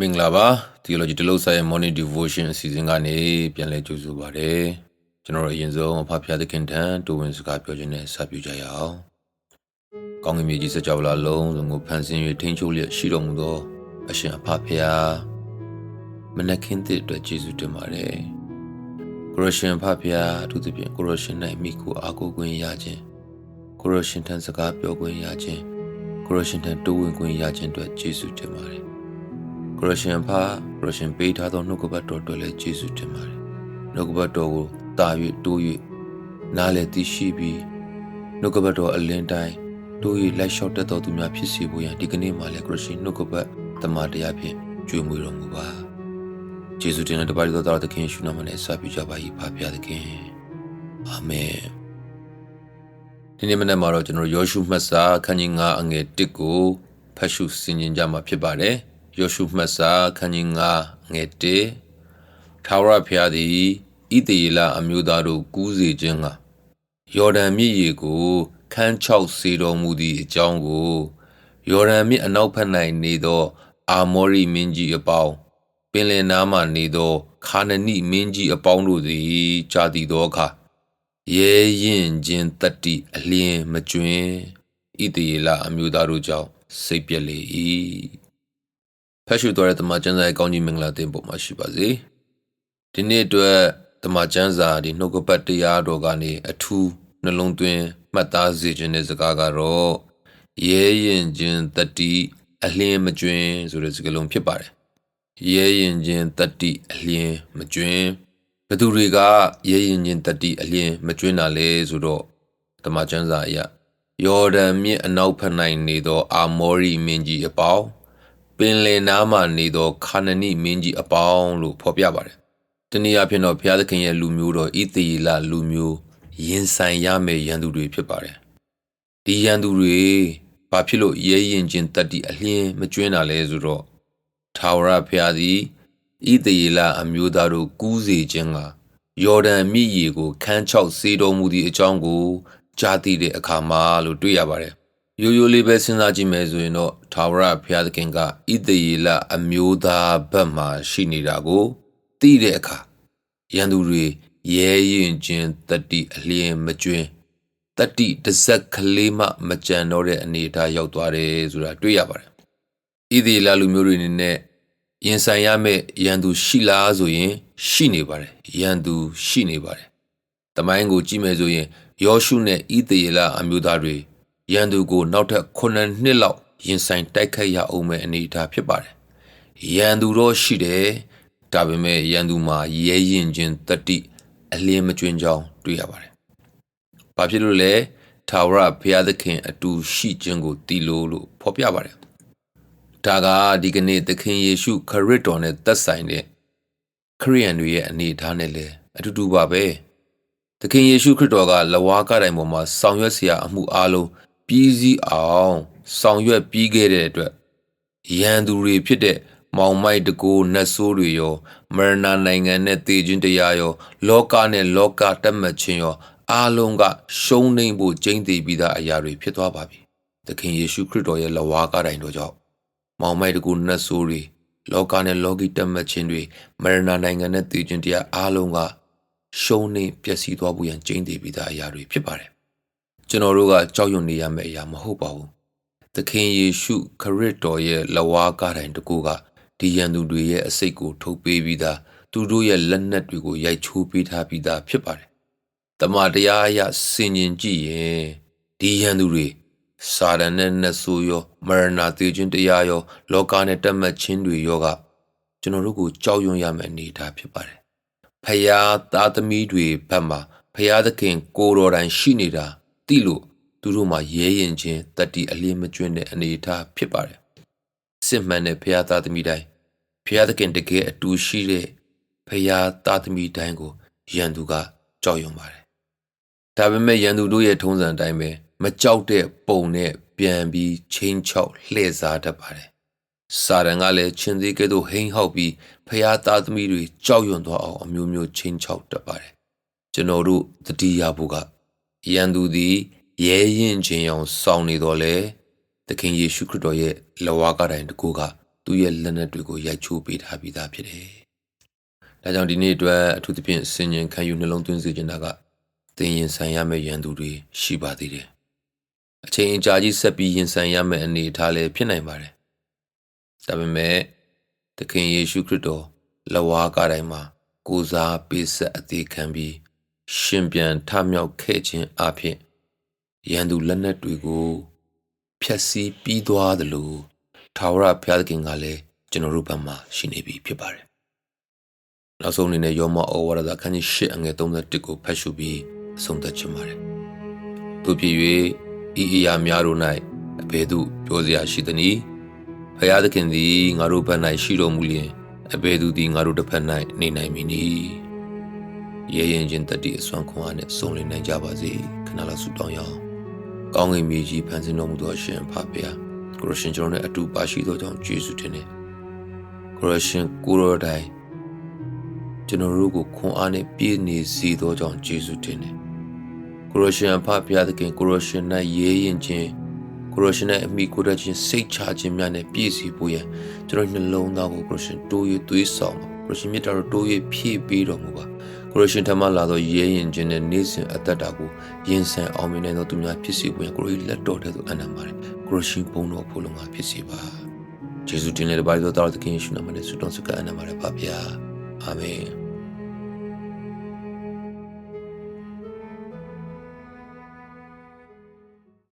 မင်္ဂလာပါ Theology တလို့ဆိုင် Morning Devotion အစီအစဉ်ကနေပြန်လည်ကြိုဆိုပါရစေကျွန်တော်တို့အရင်ဆုံးအဖဖျားသခင်ထံတူဝင်စကားပြောခြင်းနဲ့စပြုကြရအောင်ကောင်းကင်မြေကြီးစကြဝဠာလုံးစုံကိုဖန်ဆင်း၍ထိန်းချုပ်လျက်ရှိတော်မူသောအရှင်အဖဖျားမနက်ခင်းသစ်အတွက်ကျေးဇူးတင်ပါတယ်ကိုရရှင်ဖဖျားအထူးသဖြင့်ကိုရရှင်၌မိကိုအားကိုးခွင့်ရခြင်းကိုရရှင်ထံစကားပြောခွင့်ရခြင်းကိုရရှင်ထံတူဝင်ခွင့်ရခြင်းအတွက်ကျေးဇူးတင်ပါတယ်ခ ရရှင်ဖာခရရှင်ပေးထားသောနှုတ်ကပတ်တော်အတွက်လည်းကျေးဇူးတင်ပါတယ်နှုတ်ကပတ်တော်ကိုတာ၍တိုး၍နားလည်သိရှိပြီးနှုတ်ကပတ်တော်အလင်းတိုင်းတိုး၍လိုက်လျှောက်တတ်သောသူများဖြစ်စေဖို့ရန်ဒီကနေ့မှလည်းခရရှင်နှုတ်ကပတ်တမန်တရားဖြင့်ကြွေးမွေတော်မူပါကျေးဇူးတင်တဲ့တပါးတော်တော်သခင်ရှုနာမနဲ့စပြုကြပါ၏ဖာဖျားသခင်အာမင်ဒီနေ့မနေ့မှာတော့ကျွန်တော်ယောရှုမှတ်စာခန်းကြီး9အငယ်1ကိုဖတ်ရှုဆင်ခြင်ကြမှာဖြစ်ပါတယ် ယောရှုမှတ်စာခန်းကြီး9ငယ်1ထာဝရဘုရားသည်ဣသေလအမျိုးသားတို့ကူးစေခြင်းကယော်ဒန်မြစ်ရေကိုခန်းချောက်စေတော်မူသည့်အကြောင်းကိုယော်ဒန်မြစ်အနောက်ဘက်၌နေသော အာမောရိမင်းကြီးအပေါင်းပင်လယ်နားမှနေသောခါနနိမင်းကြီးအပေါင်းတို့သည်ကြားသိသောအခါရဲရင်ချင်းတတ္တိအလင်းမကျွင်းဣသေလအမျိုးသားတို့ကြောင့်စိတ်ပြက်လေ၏ ဖတ်ရှုတော်တဲ့တမန်ကျမ်းစာရဲ့ကောင်းကြီးမင်္ဂလာတင်ပေါ်မှာရှိပါစေဒီနေ့အတွက်တမန်ကျမ်းစာဒီနှုတ်ကပတ်တရားတော်ကနေအထူးနှလုံးသွင်းမှတ်သားစေခြင်းတဲ့စကားကတော့ရဲရင်ချင်းတတ္တိအလင်းမကျွင်းဆိုတဲ့စကားလုံးဖြစ်ပါတယ်ရဲရင်ချင်းတတ္တိအလင်းမကျွင်းဘသူတွေကရဲရင်ချင်းတတ္တိအလင်းမကျွင်းတာလဲဆိုတော့တမန်ကျမ်းစာအရယော်ဒန်မြစ်အနောက်ဖက်၌နေသောအာမောရိမင်းကြီးအပေါင်း ပင်လယ်နားမှနေသောခါနနိမင်းကြီးအပေါင်းလို့ဖော်ပြပါတယ်။တနည်းအားဖြင့်တော့ဘုရားသခင်ရဲ့လူမျိုးတော်ဣသေလလူမျိုးရင်ဆိုင်ရမယ့်ရန်သူတွေဖြစ်ပါတယ်။ဒီရန်သူတွေဘာဖြစ်လို့ရဲရင်ချင်းတတ္တိအလင်းမကျွင်းတာလဲဆိုတော့ထာဝရဘုရားသည်ဣသေလအမျိုးသားတို့ကူးစေခြင်းကယော်ဒန်မြစ်ရေကိုခန်းချောက်စေတော်မူသည့်အကြောင်းကိုကြားသိတဲ့အခါမှာလို့တွေ့ရပါတယ်။ ရိုးရိုးလေးပဲစဉ်းစားကြည့်မယ်ဆိုရင်တော့ထာဝရဘုရားသခင်ကဣသေလအမျိုးသားဘက်မှာရှိနေတာကိုသိတဲ့အခါရန်သူတွေရဲရင်ချင်းတတိအလျင်မကျွင်းတတိတဇက်ကလေးမှမကြံတော့တဲ့အနေအထားရောက်သွားတယ်ဆိုတာတွေ့ရပါတယ်။ဣသေလလူမျိုးတွေအနေနဲ့ရင်ဆိုင်ရမယ့်ရန်သူရှိလားဆိုရင် ရှိနေပါတယ်။ရန်သူရှိနေပါတယ်။တမိုင်းကိုကြည့်မယ်ဆိုရင်ယောရှုနဲ့ဣသေလအမျိုးသားတွေ ရန်သူကိုနောက်ထပ်9နှစ်လောက်ရင်ဆိုင်တိုက်ခိုက်ရအောင်မဲ့အနေအထားဖြစ်ပါတယ်။ရန်သူတော့ရှိတယ်။ဒါပေမဲ့ရန်သူမှာရဲရင်ချင်းတတိအလင်းမကျွင်းကြောင်းတွေ့ရပါတယ်။ဘာဖြစ်လို့လဲ။ထာဝရဘုရားသခင်အတူရှိခြင်းကိုတည်လို့လို့ဖော်ပြပါတယ်။ဒါကဒီကနေ့သခင်ယေရှုခရစ်တော်နဲ့သက်ဆိုင်တဲ့ခရိယန်တွေရဲ့အနေအထားနဲ့လည်းအတူတူပါပဲ။သခင်ယေရှုခရစ်တော်ကလဝါကတိုင်ပေါ်မှာဆောင်ရွက်စရာအမှုအလုံး ပြီးစီးအောင် ဆောင်ရွက်ပြီးခဲ့တဲ့အတွက်ရန်သူတွေဖြစ်တဲ့မောင်မိုက်တကူနတ်ဆိုးတွေရောမရဏနိုင်ငံနဲ့တေခြင်းတရားရော လောကနဲ့လောကတက်မှတ်ခြင်းရောအားလုံးကရှုံးနိမ့်ဖို့ကျင်းတည်ပြီးသားအရာတွေဖြစ်သွားပါပြီ။သခင်ယေရှုခရစ်တော်ရဲ့လဝါကတိုင်တော်ကြောင့်မောင်မိုက်တကူနတ်ဆိုးတွေလောကနဲ့လောကီတက်မှတ်ခြင်းတွေမရဏနိုင်ငံနဲ့တေခြင်းတရားအားလုံးကရှုံးနိမ့်ပျက်စီးသွားဖို့ရန်ကျင်းတည်ပြီးသားအရာတွေဖြစ်ပါတယ် ကျွန်တော်တို့ကကြောက်ရွံ့နေရမယ့်အရာမဟုတ်ပါဘူး။သခင်ယေရှုခရစ်တော်ရဲ့လဝါကားတိုင်းတကူကဒီရန်သူတွေရဲ့အစိတ်ကိုထုတ်ပေးပြီးသားသူတို့ရဲ့လက်နက်တွေကိုရိုက်ချိုးပေးထားပြီးသားဖြစ်ပါတယ်။တမန်တရားအရဆင်ញင်ကြည့်ရင်ဒီရန်သူတွေစာရန်နဲ့နတ်ဆိုးရောမရဏသေးခြင်းတရားရော လောကနဲ့တက်မှတ်ခြင်းတွေရောကကျွန်တော်တို့ကိုကြောက်ရွံ့ရမယ့်အနေအထားဖြစ်ပါတယ်။ဖယားသားသမီးတွေဘက်မှာဖယားသခင်ကိုတော်တိုင်ရှိနေတာ တိလို့သူတို့မှာရဲရင်ချင်းတတိအလင်းမကျွင်းတဲ့အနေအထားဖြစ်ပါတယ်စစ်မှန်တဲ့ဖရာသားသမီးတိုင်းဖရာသခင်တကယ်အတူရှိတဲ့ဖရာသားသမီးတိုင်းကိုရန်သူကကြောက်ရွံ့ပါတယ်ဒါပေမဲ့ရန်သူတို့ရဲ့ထုံးစံအတိုင်းပဲမကြောက်တဲ့ပုံနဲ့ပြန်ပြီးချင်းချောက်လှည့်စားတတ်ပါတယ်စာရန်ကလည်းချင်းသေးကဲ့သို့ဟိန်းဟောက်ပြီးဖရာသားသမီးတွေကြောက်ရွံ့သွားအောင်အမျိုးမျိုးချင်းချောက်တတ်ပါတယ်ကျွန်တော်တို့တတိယဘုက ရန်သူသည်ရဲရင်ခြင်းအောင်စောင့်နေတော်လဲသခင်ယေရှုခရစ်တော်ရဲ့လဝါကတိုင်တကူကသူ့ရဲ့လက်နက်တွေကိုရိုက်ချိုးပေးထားပြီးသားဖြစ်တယ်။ဒါကြောင့်ဒီနေ့အတွက်အထူးသဖြင့်စင်ញင်ခံယူနှလုံးသွင်းစေချင်တာကသင်ရင်ဆိုင်ရမယ့်ရန်သူတွေရှိပါသေးတယ်။အချိန်အကြာကြီးဆက်ပြီးရင်ဆိုင်ရမယ့်အနေအထားလည်းဖြစ်နိုင်ပါတယ်။ဒါပေမဲ့သခင်ယေရှုခရစ်တော်လက်ဝါးကားတိုင်းမှာကိုးစားပေးဆက်အသေးခံပြီး ရှင်ပြန်ထမြောက်ခဲ့ခြင်းအဖြစ်ရန်သူလက်နက်တွေကိုဖျက်ဆီးပြီးသွားသလိုထာဝရဘုရားသခင်ကလည်းကျွန်တော်တို့ဘက်မှာရှိနေပြီဖြစ်ပါတယ်။နောက်ဆုံးအနေနဲ့ယောမဩဝါဒခန်းကြီး၈အငယ်31ကိုဖတ်ရှုပြီးအဆုံးသတ်ချင်ပါတယ်။သူဖြစ်၍ဤအရာများတို့၌အဘယ်သို့ပြောစရာရှိသနည်း။ဘုရားသခင်သည်ငါတို့ဘက်၌ရှိတော်မူလျင်အဘယ်သူသည်ငါတို့တစ်ဖက်၌နေနိုင်မည်နည်း။ ရေရင်ချင်းတတိအစွမ်းခွန်အားနဲ့စုံလင်နိုင်ကြပါစေခဏလောက်ဆုတောင်းရအောင်။ကောင်းကင်မြေကြီးဖန်ဆင်းတော်မူသောအရှင်ဖပါကိုရရှင်ကျွန်တော်နဲ့အတူပါရှိသောကြောင့်ယေရှုတင်တယ်။ကိုရရှင်ကိုရောတိုင်းကျွန်တော်တို့ကိုခွန်အားနဲ့ပြည့်နေစေသောကြောင့်ယေရှုတင်တယ်။ကိုရရှင်ဖဖရားသခင်ကိုရရှင်၌ရေးရင်ချင်းကိုရရှင်နဲ့အမိကိုရချင်းစိတ်ချခြင်းများနဲ့ပြည့်စုံဖို့ရန်ကျွန်တော်နှလုံးသားကိုကိုရရှင်တိုး၍သွေးဆောင်ပါ ကိုရရှင်မြတ်တော်တိုး၍ဖြည့်ပေးတော်မူပါကိုရရှင်ထမလာသောရဲရင်ခြင်းနဲ့နေစဉ်အသက်တာကိုရင်ဆန်အောင်မြင်နိုင်သောသူများဖြစ်စေဖို့ရန်ကိုရလက်တော်တဲ့သူအနံပါတယ်ကိုရရှင်ဘုန်းတော်ဖူလုံငါဖြစ်စေပါယေရှုတင်တဲ့ဘာလို့တော်သခင်ယေရှုနာမနဲ့ဆုတောင်းစကားအနံပါတယ်ပါဗျာအာမင်